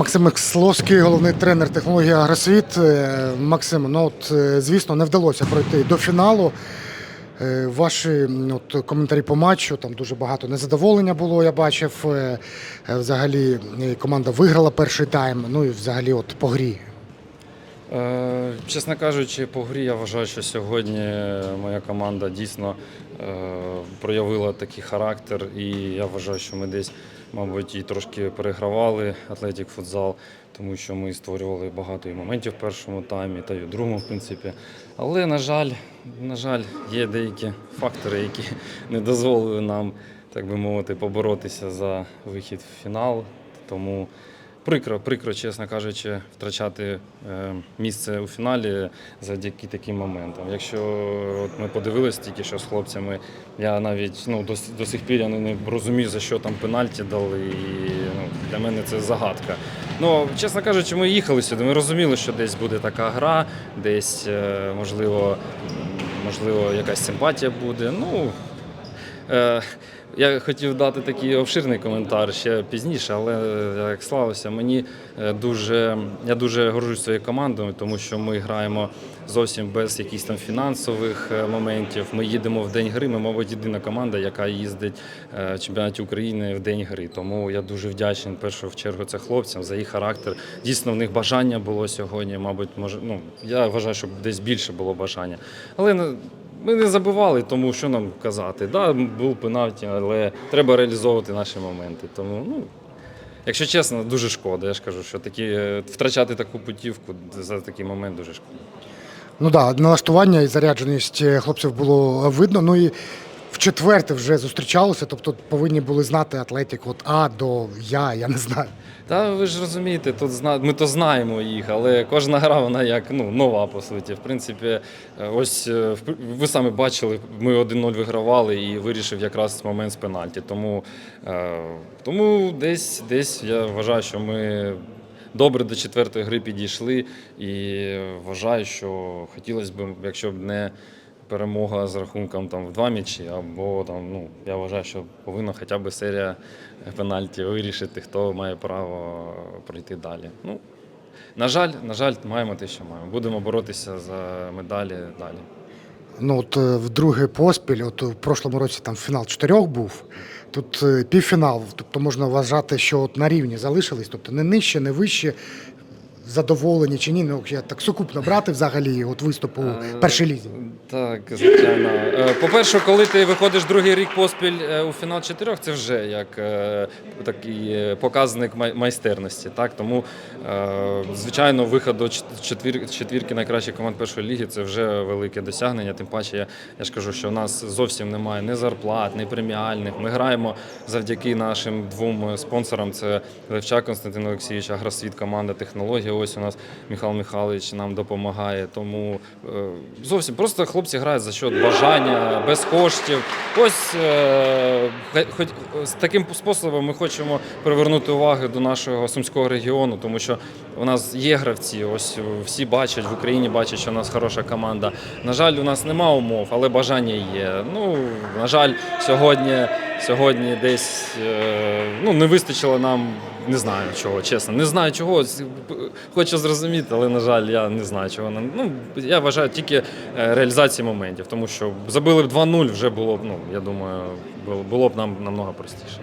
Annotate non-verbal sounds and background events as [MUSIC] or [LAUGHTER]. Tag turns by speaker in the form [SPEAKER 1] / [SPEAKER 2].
[SPEAKER 1] Максим Миксловський, головний тренер технології Агросвіт. Е, Максим, ну от е, звісно, не вдалося пройти до фіналу. Е, Ваші от, коментарі по матчу, там дуже багато незадоволення було, я бачив. Взагалі команда виграла перший тайм, ну і взагалі от по грі.
[SPEAKER 2] Е, Чесно кажучи, по грі я вважаю, що сьогодні моя команда дійсно е, проявила такий характер, і я вважаю, що ми десь, мабуть, і трошки перегравали Атлетік футзал, тому що ми створювали багато і моментів в першому таймі, та й у другому, в принципі. Але, на жаль, на жаль, є деякі фактори, які [LAUGHS] не дозволили нам, так би мовити, поборотися за вихід в фінал. Тому Прикро, прикро, чесно кажучи, втрачати е, місце у фіналі завдяки таким моментам. Якщо от ми подивилися тільки що з хлопцями, я навіть ну, до, до сих пір я не, розумію, за що там пенальті дали. І, ну, для мене це загадка. Ну, чесно кажучи, ми їхали сюди. Ми розуміли, що десь буде така гра, десь, е, можливо, можливо, якась симпатія буде. Ну, Я хотів дати такий обширний коментар ще пізніше, але е, як славився, мені е, дуже я дуже горжусь своєю командою, тому що ми граємо зовсім без якихось там фінансових е, моментів. Ми їдемо в день гри. Ми, мабуть, єдина команда, яка їздить е, в чемпіонаті України в день гри. Тому я дуже вдячний в першу чергу це хлопцям за їх характер. Дійсно, в них бажання було сьогодні. Мабуть, може, ну я вважаю, що десь більше було бажання. Але ну, ми не забували, тому що нам казати. Да, був пенальті, але треба реалізовувати наші моменти. Тому, ну, якщо чесно, дуже шкода. Я ж кажу, що такі, е, втрачати таку путівку за такий момент дуже шкода.
[SPEAKER 1] Ну так, да, налаштування і зарядженість е, хлопців було видно. Ну і в четверте вже зустрічалися, тобто повинні були знати Атлетік от А до Я, я не знаю.
[SPEAKER 2] Та ви ж розумієте, тут зна... ми то знаємо їх, але кожна гра вона як ну, нова по суті. В принципі, е, ось е, ви самі бачили, ми 1-0 вигравали і вирішив якраз момент з пенальті. Тому, е, тому десь, десь я вважаю, що ми. Добре до четвертої гри підійшли і вважаю, що хотілося б, якщо б не перемога з рахунком там в два м'ячі, або там, ну, я вважаю, що повинна хоча б серія пенальті вирішити, хто має право пройти далі. Ну, на жаль, на жаль, маємо те, що маємо. Будемо боротися за медалі далі.
[SPEAKER 1] Ну от е, вдруге поспіль, от в прошлому році там фінал чотирьох був. Тут е, півфінал, тобто можна вважати, що от на рівні залишились, тобто не нижче, не вище. Задоволені чи ні, ну я так сукупно брати взагалі от виступу в першій лізі.
[SPEAKER 2] Так, звичайно. Е, По-перше, коли ти виходиш другий рік поспіль е, у фінал чотирьох, це вже як е, такий е, показник май- майстерності. Так? Тому, е, звичайно, виход до чет- четвір- четвірки найкращих команд першої ліги це вже велике досягнення. Тим паче, я, я ж кажу, що у нас зовсім немає ні зарплат, ні преміальних. Ми граємо завдяки нашим двом спонсорам: це Левчак Константин Олексійович, Агросвіт, команда технологія. Ось у нас Михайло Михайлович нам допомагає. Тому е, зовсім просто хлопці грають за счет бажання, без коштів. Ось е, хоч з таким способом ми хочемо привернути увагу до нашого сумського регіону, тому що у нас є гравці. Ось всі бачать в Україні, бачать, що у нас хороша команда. На жаль, у нас нема умов, але бажання є. Ну на жаль, сьогодні, сьогодні десь е, ну не вистачило нам. Не знаю чого, чесно. Не знаю чого. Хочу зрозуміти, але на жаль, я не знаю чого. Ну я вважаю тільки е, реалізації моментів, тому що забили б 2-0, вже було б, ну я думаю, було б нам намного простіше.